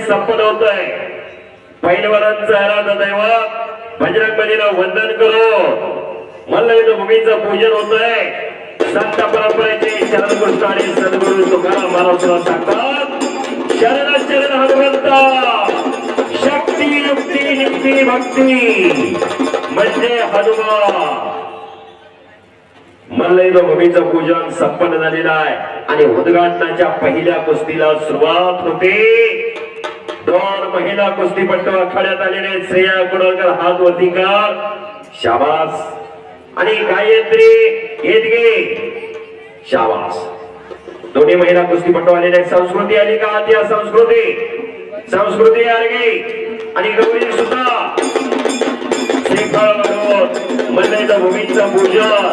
संपत होत आहे पैलवानांचं आराध दैव बजरंग बलीला वंदन करो. मल्लयुद्ध भूमीचं पूजन होत आहे संत परंपरेचे शरणकृष्ण आणि सद्गुरु तुकाराम महाराज सांगतात शरण शरण हनुमंत. शक्ती युक्ती निक्ती भक्ती. म्हणजे हनुमान. मल्लयुद्ध भूमीचं पूजन संपन्न झालेलं आहे. आणि उद्घाटनाच्या पहिल्या कुस्तीला सुरुवात होते. दोन महिला कुस्तीपट्टू आखाड्यात आलेले श्रेया कुडळकर हात वरती कर. शाबास. आणि गायत्री येदगे शाबास. दोन्ही महिला कुस्तीपट्टू आलेले संस्कृती आली का? त्या संस्कृती. संस्कृती आली. आणि गौरी सुद्धा. श्रीफळ म्हणून मंडळीचं भूमीचं पूजन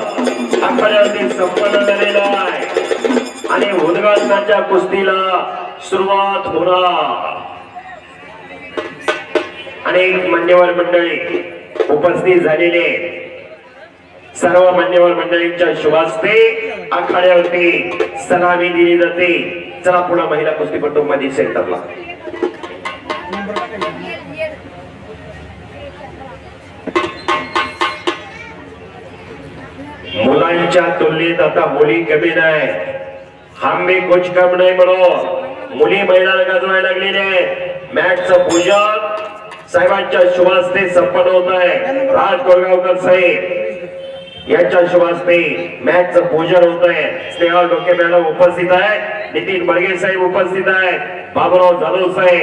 आखाड्यावरती संपन्न झालेलं आहे. आणि उद्घाटनाच्या कुस्तीला सुरुवात होणार. अनेक मान्यवर मंडळी उपस्थित झालेले सर्व मान्यवर मंडळींच्या शुभास्ते आखाड्यावरती सलामी दिली जाते. चला पुन्हा महिला कुस्तीपटू मध्ये सेंटरला मुलांच्या तुलनेत आता मुली कमी नाही. हम भी कुछ कम नाही म्हणून. मुली महिला गाजवायला लागलेले आहेत. मॅचचं पूजन साहेबांच्या शुभास्ते संपन्न होत आहे. राज गोरगावकर साहेब यांच्या शुभास्ते मॅच पूजन होत आहे. स्नेहा डोके मॅडम उपस्थित आहे. नितीन बर्गे साहेब उपस्थित आहे. बाबुराव जाधव साहेब.